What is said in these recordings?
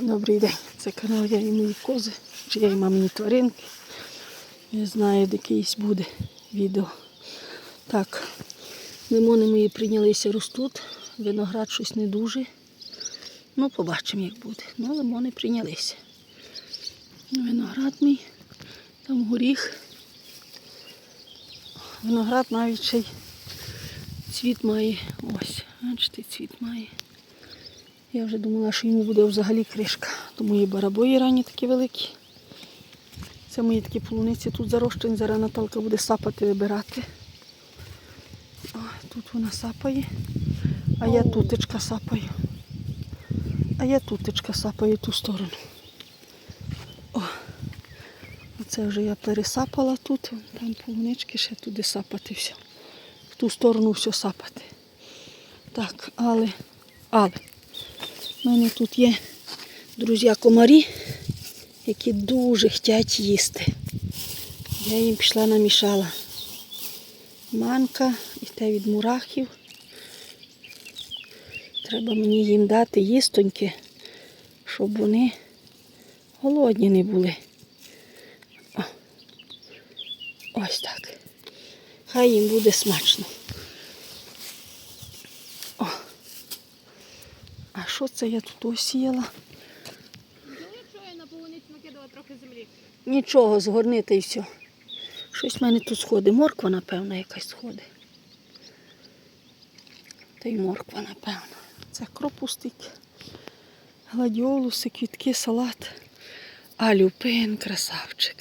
Добрий день. Це канал я і мої кози, чи я і мамині тваринки. Не знаю, де якийсь буде відео. Так, лимони мої прийнялися ростуть, виноград щось не дуже. Ну, побачимо, як буде. Ну, лимони прийнялися. Виноград мій, там горіх. Виноград навіть ще цвіт має. Ось, бачите, цвіт має. Я вже думала, що йому буде взагалі кришка. Тому є барабої ранні такі великі. Це мої такі полуниці тут зарощені. Зараз Наталка буде сапати, вибирати. О, тут вона сапає, а я тутечка сапаю. А я тутечка сапаю ту сторону. О, оце вже я пересапала тут, там полунички ще туди сапати все. В ту сторону все сапати. Так, але, але. У мене тут є друзі комарі, які дуже хочуть їсти. Я їм пішла намішала. Манка і те від мурахів. Треба мені їм дати їстоньки, щоб вони голодні не були. О. Ось так. Хай їм буде смачно. О. А що це я тут осіяла? Якщо я на полуницю накидала трохи землі. Нічого, згорнити і все. Щось в мене тут сходить. Морква, напевно, якась сходить. Та й морква, напевно. Це кропустик, гладіолуси, квітки, салат. А люпин красавчик.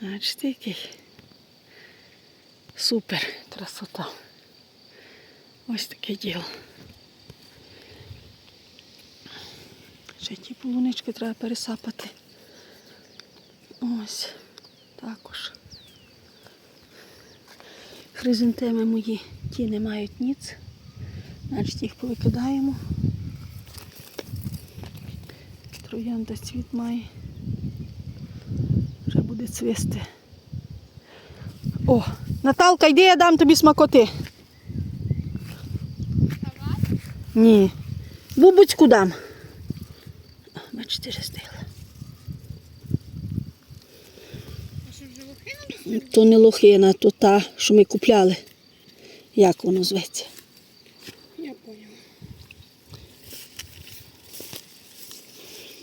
Бачите, який. Супер красота. Ось таке діло. Ще ті полунички треба пересапати. Ось також. Хризантеми мої ті не мають ніц. Значить їх повикидаємо. Троянда цвіт має. Вже буде цвісти. О, Наталка, йди, я дам тобі смакоти. Ні. Бубочку дам. О, Бачите, роздила. А що вже лохина? То не лохина, то та, що ми купляли. Як воно зветься? Я поняла.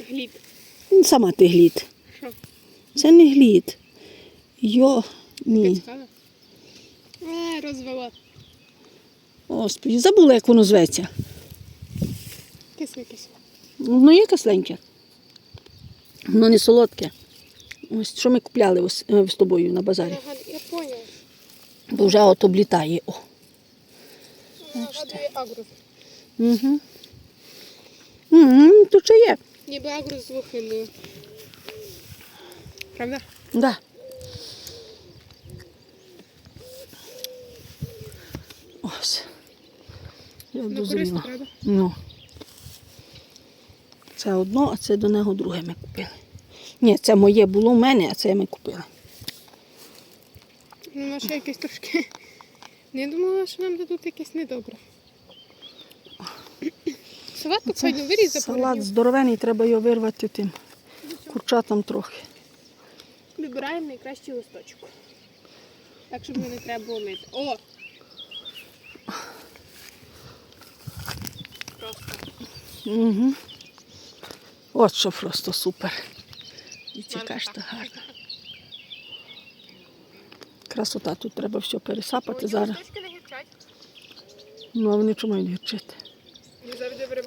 Гліб. Ну, Сама ти глід. Що? Це не глід. Йо, ні. А, розвела. Господи, забула, як воно зветься. Кисле кисле. Воно є кисленьке. Воно не солодке. Ось що ми купляли ось, е, з тобою на базарі. Я поняла. Бо вже от облітає. О. Нагадує агрус. Угу. Угу, тут ще є. Ніби агрус з лохиною. Правда? Да. Ось. Я Ну, корисно, правда? Ну. Це одно, а це до нього друге ми купили. Ні, це моє було в мене, а це ми купили. Ну, наше якесь трошки. Не думала, що нам дадуть якесь недобре. Салат тут сьогодні виріз Салат здоровений, треба його вирвати тим курчатам трохи. Вибираємо найкращий листочок. Так, щоб не треба було мити. О! Просто. Угу. От що просто супер. І ці кашта гарна. Красота, тут треба все пересапати зараз. Не. Ну а вони чому мають гірчити?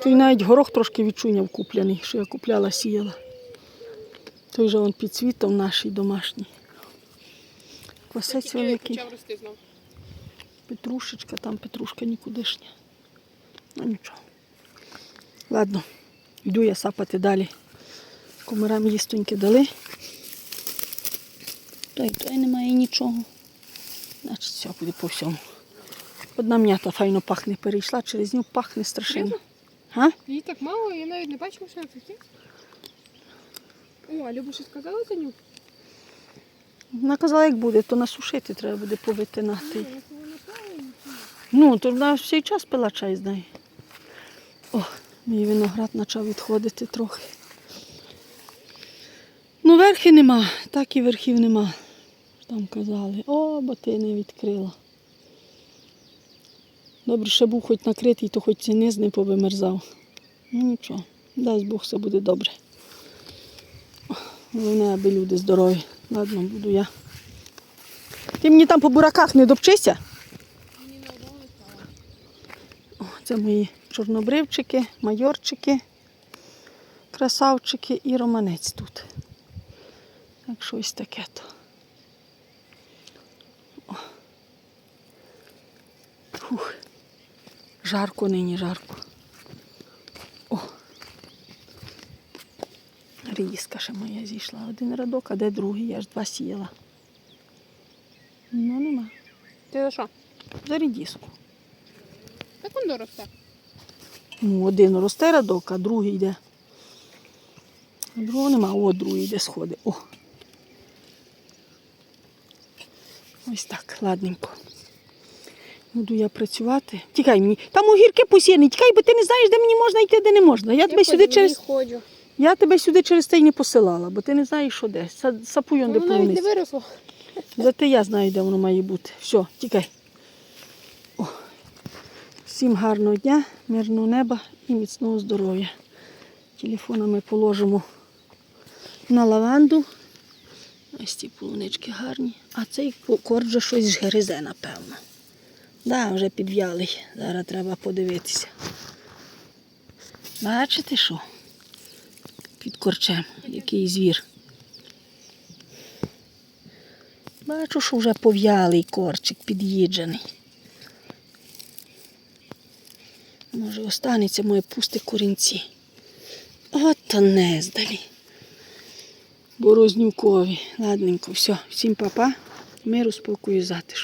Той навіть горох трошки відчуняв купляний, що я купляла, сіяла. Той же он під нашій домашній. Квасець великий, петрушечка, там петрушка нікудишня. Ну нічого. Ладно, йду я сапати далі. Комарам їстоньки дали. Той, той немає нічого. Значить, все буде по всьому. Одна м'ята файно пахне, перейшла, через нього пахне страшенно. Серйозно? Її так мало, я навіть не бачила, що таке. О, а Люба щось сказала за ню? Вона казала, як буде, то насушити треба буде повитинати. Ну, то вона всій час пила чай з нею. О, Мій виноград почав відходити трохи. Ну, верхи нема, так і верхів нема. Там казали, о, бо ти не відкрила. Добре, ще був хоч накритий, то хоч і низ не повимерзав. Ну нічого, дасть Бог, все буде добре. Головне, аби люди здорові. Ладно, буду я. Ти мені там по бураках не допчися. Мені не. О, це мої чорнобривчики, майорчики, красавчики і романець тут. Так щось таке то. О. Фух. Жарко нині, жарко. О. Різка ще моя зійшла. Один радок, а де другий? Я ж два сіяла. Ну, нема. Ти за що? За рідіску. Так он доросте. Ну, один росте радок, а другий йде. А другого нема, о, другий йде сходи. О. Ось так, ладненько. Буду я працювати. Тікай мені. Там огірки посіяні, тікай, бо ти не знаєш, де мені можна йти, де не можна. Я, тебе сюди через. ходжу. Я тебе сюди через те й не посилала, бо ти не знаєш, що де. Са- Сапуй он де Воно навіть не виросло. Зате я знаю, де воно має бути. Все, тікай. Всім гарного дня, мирного неба і міцного здоров'я. Телефона ми положимо на лаванду. Ось ці полунички гарні. А цей корд вже щось гризе, напевно. Да, вже підв'ялий. Зараз треба подивитися. Бачите що? Під корчем, який звір. Бачу, що вже пов'ялий корчик під'їджений. Може, останеться моє пусте корінці. От нездалі. не здалі. Борознюкові. Ладненько, все. Всім папа. Миру, спокою, затишку.